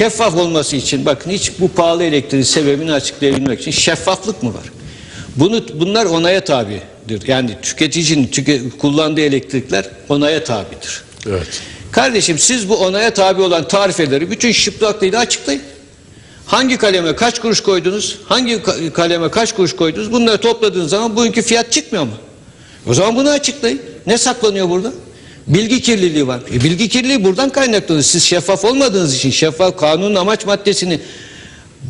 şeffaf olması için bakın hiç bu pahalı elektriğin sebebini açıklayabilmek için şeffaflık mı var? Bunu bunlar onaya tabidir. Yani tüketicinin tüke, kullandığı elektrikler onaya tabidir. Evet. Kardeşim siz bu onaya tabi olan tarifeleri bütün şıplaklığıyla açıklayın. Hangi kaleme kaç kuruş koydunuz? Hangi ka- kaleme kaç kuruş koydunuz? Bunları topladığınız zaman bugünkü fiyat çıkmıyor mu? O zaman bunu açıklayın. Ne saklanıyor burada? Bilgi kirliliği var. E, bilgi kirliliği buradan kaynaklanıyor. Siz şeffaf olmadığınız için, şeffaf kanunun amaç maddesini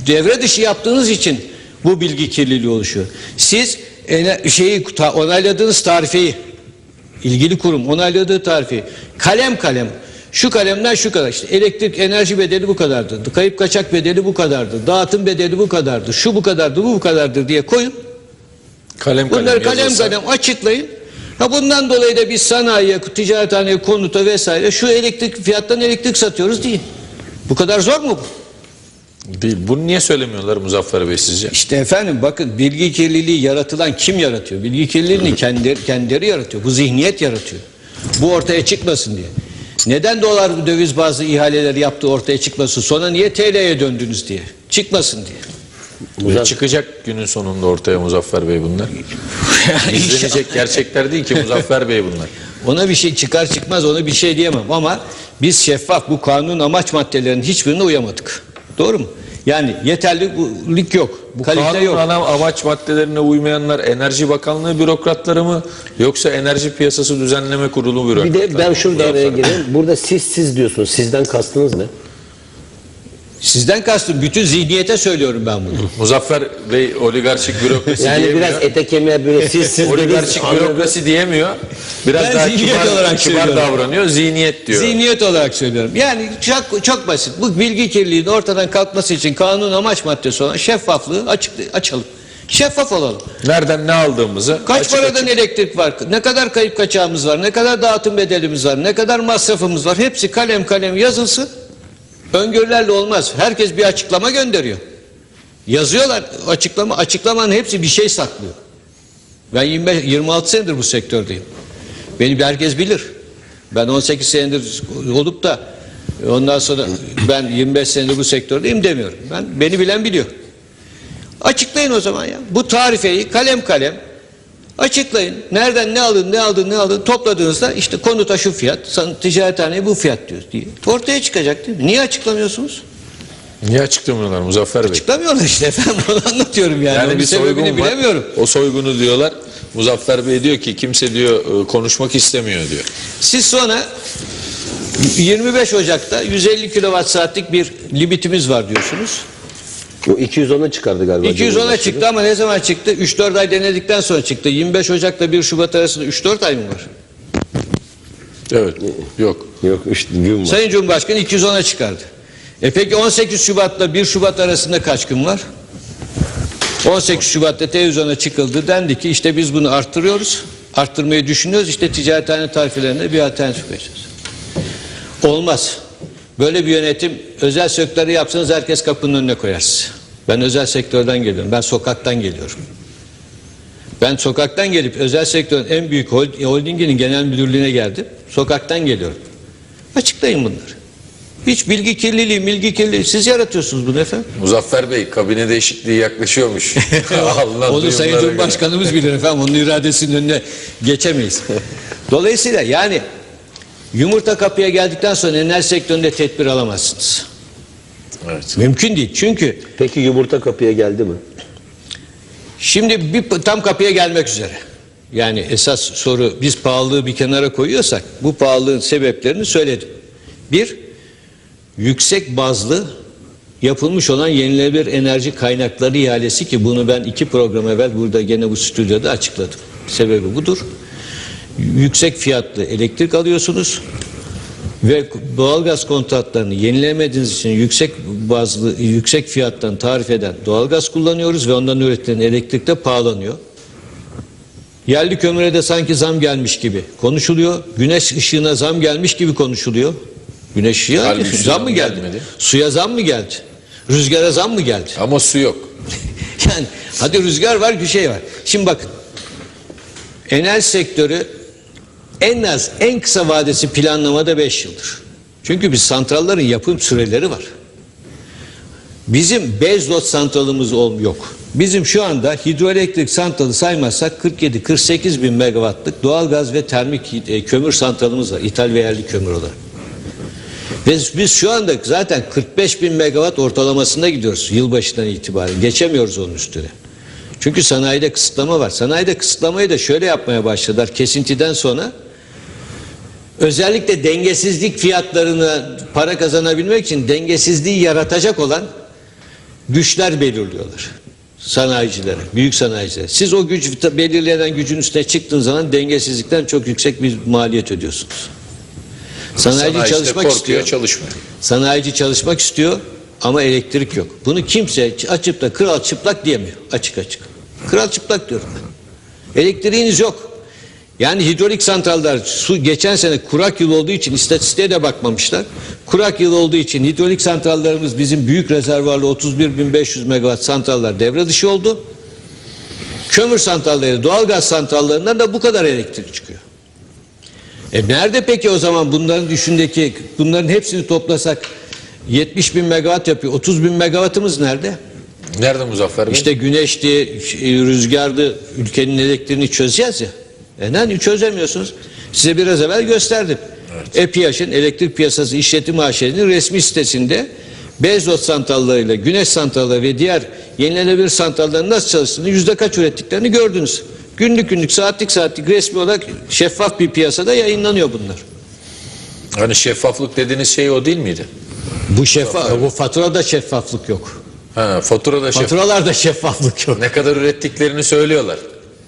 devre dışı yaptığınız için bu bilgi kirliliği oluşuyor. Siz şeyi onayladığınız tarifeyi ilgili kurum onayladığı tarifi kalem kalem şu kalemden şu kadar işte elektrik enerji bedeli bu kadardı. Kayıp kaçak bedeli bu kadardı. Dağıtım bedeli bu kadardı. Şu bu kadardı, bu bu kadardır diye koyun. Kalem kalem Bunları kalem yazılsa- kalem açıklayın. Ha bundan dolayı da biz sanayiye, ticarethaneye, konuta vesaire şu elektrik fiyattan elektrik satıyoruz değil. Bu kadar zor mu bu? Değil. Bunu niye söylemiyorlar Muzaffer Bey sizce? İşte efendim bakın bilgi kirliliği yaratılan kim yaratıyor? Bilgi kirliliğini kendileri, kendileri yaratıyor. Bu zihniyet yaratıyor. Bu ortaya çıkmasın diye. Neden dolar döviz bazı ihaleler yaptı ortaya çıkmasın? Sonra niye TL'ye döndünüz diye? Çıkmasın diye. Ve çıkacak günün sonunda ortaya Muzaffer Bey bunlar. İzlenecek gerçekler değil ki Muzaffer Bey bunlar. Ona bir şey çıkar çıkmaz ona bir şey diyemem ama biz şeffaf bu kanun amaç maddelerinin hiçbirine uyamadık. Doğru mu? Yani yeterlilik yok. Bu kalite kanun yok. ana amaç maddelerine uymayanlar Enerji Bakanlığı bürokratları mı yoksa Enerji Piyasası Düzenleme Kurulu Bir bürokratları de ben mı? şurada araya gireyim. Burada siz siz diyorsunuz. Sizden kastınız ne? Sizden kastım bütün zihniyete söylüyorum ben bunu. Muzaffer Bey oligarşik bürokrasi Yani diyemiyor. biraz ete kemiğe böyle siz siz dediniz. oligarşik anladım. bürokrasi diyemiyor. Biraz Ben daha zihniyet kibar, olarak kibar söylüyorum. davranıyor. Zihniyet diyor. Zihniyet olarak söylüyorum. Yani çok çok basit. Bu bilgi kirliliğinin ortadan kalkması için kanun amaç maddesi olan şeffaflığı açık, açalım. Şeffaf olalım. Nereden ne aldığımızı Kaç açık paradan açık. elektrik var? Ne kadar kayıp kaçağımız var? Ne kadar dağıtım bedelimiz var? Ne kadar masrafımız var? Hepsi kalem kalem yazılsın. Öngörülerle olmaz. Herkes bir açıklama gönderiyor. Yazıyorlar açıklama. Açıklamanın hepsi bir şey saklıyor. Ben 25, 26 senedir bu sektördeyim. Beni bir herkes bilir. Ben 18 senedir olup da ondan sonra ben 25 senedir bu sektördeyim demiyorum. Ben beni bilen biliyor. Açıklayın o zaman ya. Bu tarifeyi kalem kalem açıklayın. Nereden ne alın, ne aldın, ne aldın topladığınızda işte konuta şu fiyat, ticarethaneye bu fiyat diyor diye. Ortaya çıkacak değil mi? Niye açıklamıyorsunuz? Niye açıklamıyorlar Muzaffer Bey? Açıklamıyorlar işte efendim bunu anlatıyorum yani. Yani bir soygun var. bilemiyorum. O soygunu diyorlar. Muzaffer Bey diyor ki kimse diyor e, konuşmak istemiyor diyor. Siz sonra 25 Ocak'ta 150 kilowatt saatlik bir limitimiz var diyorsunuz. O 210'a çıkardı galiba. 210'a Cumhurbaşkanı. çıktı ama ne zaman çıktı? 3-4 ay denedikten sonra çıktı. 25 Ocak'la 1 Şubat arasında 3-4 ay mı var? Evet. Yok. Yok işte gün var. Sayın Cumhurbaşkanı 210'a çıkardı. E peki 18 Şubat'la 1 Şubat arasında kaç gün var? 18 Şubat'ta televizyona çıkıldı. Dendi ki işte biz bunu arttırıyoruz. Arttırmayı düşünüyoruz. İşte ticarethane tarifelerine bir alternatif koyacağız. Olmaz. Böyle bir yönetim özel sektörü yapsanız herkes kapının önüne koyar sizi. Ben özel sektörden geliyorum. Ben sokaktan geliyorum. Ben sokaktan gelip özel sektörün en büyük hold- holdinginin genel müdürlüğüne geldim. Sokaktan geliyorum. Açıklayın bunları. Hiç bilgi kirliliği, bilgi kirliliği siz yaratıyorsunuz bunu efendim. Muzaffer Bey kabine değişikliği yaklaşıyormuş. Alınan Onu Sayın. Cumhurbaşkanımız bilir efendim. Onun iradesinin önüne geçemeyiz. Dolayısıyla yani yumurta kapıya geldikten sonra enerji sektöründe tedbir alamazsınız. Evet. Mümkün değil. Çünkü Peki yumurta kapıya geldi mi? Şimdi bir tam kapıya gelmek üzere. Yani esas soru biz pahalılığı bir kenara koyuyorsak bu pahalılığın sebeplerini söyledim. Bir, yüksek bazlı yapılmış olan yenilenebilir enerji kaynakları ihalesi ki bunu ben iki program evvel burada gene bu stüdyoda açıkladım. Sebebi budur. Yüksek fiyatlı elektrik alıyorsunuz ve doğalgaz kontratlarını yenilemediğiniz için yüksek bazlı yüksek fiyattan tarif eden doğalgaz kullanıyoruz ve ondan üretilen elektrik de pahalanıyor. Yerli kömüre de sanki zam gelmiş gibi konuşuluyor. Güneş ışığına zam gelmiş gibi konuşuluyor. Güneş ışığı Halbuki zam mı zam geldi? gelmedi. Suya zam mı geldi? Rüzgara zam mı geldi? Ama su yok. Yani hadi rüzgar var bir şey var. Şimdi bakın. Enerji sektörü en az en kısa vadesi planlamada 5 yıldır. Çünkü biz santrallerin yapım süreleri var. Bizim Bezlot santralımız yok. Bizim şu anda hidroelektrik santralı saymazsak 47-48 bin megawattlık doğalgaz ve termik e, kömür santralımız var. İthal ve yerli kömür olarak. Ve biz şu anda zaten 45 bin megawatt ortalamasında gidiyoruz yılbaşından itibaren. Geçemiyoruz onun üstüne. Çünkü sanayide kısıtlama var. Sanayide kısıtlamayı da şöyle yapmaya başladılar kesintiden sonra. Özellikle dengesizlik fiyatlarını para kazanabilmek için dengesizliği yaratacak olan güçler belirliyorlar. Sanayicilere, büyük sanayicilere. Siz o güç belirlenen gücün üstüne çıktığınız zaman dengesizlikten çok yüksek bir maliyet ödüyorsunuz. Sanayici Sanayi işte çalışmak korkuyor, istiyor. çalışmıyor. Sanayici çalışmak istiyor ama elektrik yok. Bunu kimse açıp da kral çıplak diyemiyor. Açık açık. Kral çıplak diyorum ben. Elektriğiniz yok. Yani hidrolik santraller su geçen sene kurak yıl olduğu için istatistiğe de bakmamışlar. Kurak yıl olduğu için hidrolik santrallerimiz bizim büyük rezervuarlı 31.500 megawatt santraller devre dışı oldu. Kömür santralleri, doğalgaz santrallerinden de bu kadar elektrik çıkıyor. E nerede peki o zaman bunların düşündeki bunların hepsini toplasak 70 bin megawatt yapıyor. 30 bin megawattımız nerede? Nerede Muzaffer Bey? İşte güneşti, rüzgardı, ülkenin elektriğini çözeceğiz ya. E neden çözemiyorsunuz? Size biraz evvel gösterdim. EPİAŞ'ın Elektrik Piyasası İşletim AŞ'nin resmi sitesinde Bezos santrallarıyla, güneş santralları ve diğer yenilenebilir santrallerin nasıl çalıştığını, yüzde kaç ürettiklerini gördünüz. Günlük günlük, saatlik saatlik resmi olarak şeffaf bir piyasada yayınlanıyor bunlar. Hani şeffaflık dediğiniz şey o değil miydi? Bu şeffaf, bu faturada şeffaflık yok. Ha, faturada şeffaf. Faturalarda şeffaflık yok. Ne kadar ürettiklerini söylüyorlar.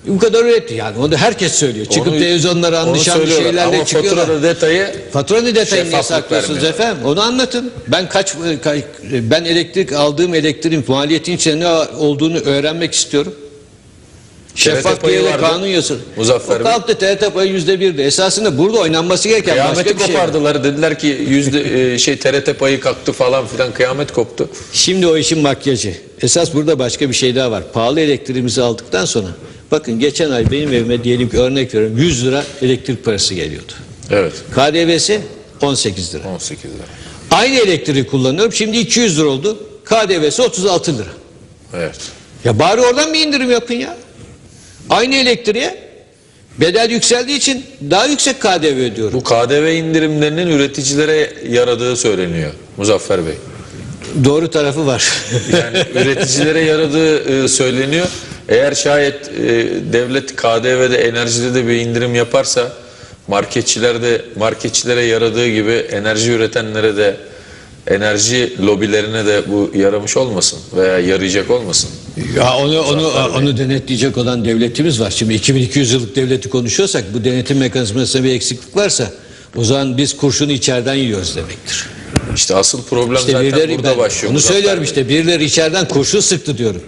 Bu kadar üretti yani. Onu herkes söylüyor. Çıkıp Onu- televizyonlara anlaşan bir şeylerle Ama çıkıyorlar. faturada detayı Faturanın detayını niye saklıyorsunuz efendim? Onu anlatın. Ben kaç ben elektrik aldığım elektriğin maliyetin içinde ne olduğunu öğrenmek istiyorum. Şeffaf vardı. kanun yazılı. Muzaffer o kalktı TRT payı yüzde birdi. Esasında burada oynanması gereken başka kıyameti bir şey. var. kopardılar. Dediler ki yüzde e, şey TRT payı kalktı falan filan kıyamet koptu. Şimdi o işin makyajı. Esas burada başka bir şey daha var. Pahalı elektriğimizi aldıktan sonra bakın geçen ay benim evime diyelim ki örnek veriyorum 100 lira elektrik parası geliyordu. Evet. KDV'si 18 lira. 18 lira. Aynı elektriği kullanıyorum. Şimdi 200 lira oldu. KDV'si 36 lira. Evet. Ya bari oradan bir indirim yapın ya. Aynı elektriğe bedel yükseldiği için daha yüksek KDV ödüyorum. Bu KDV indirimlerinin üreticilere yaradığı söyleniyor Muzaffer Bey. Doğru tarafı var. Yani üreticilere yaradığı e, söyleniyor. Eğer şayet e, devlet KDV'de enerjide de bir indirim yaparsa marketçiler de marketçilere yaradığı gibi enerji üretenlere de enerji lobilerine de bu yaramış olmasın veya yarayacak olmasın. ya onu onu onu denetleyecek olan devletimiz var. Şimdi 2200 yıllık devleti konuşuyorsak bu denetim mekanizmasında bir eksiklik varsa o zaman biz kurşunu içeriden yiyoruz demektir. İşte asıl problem İşte zaten birileri burada ben başlıyor. Muzaffer söylüyorum işte birileri içeriden kurşun sıktı diyorum.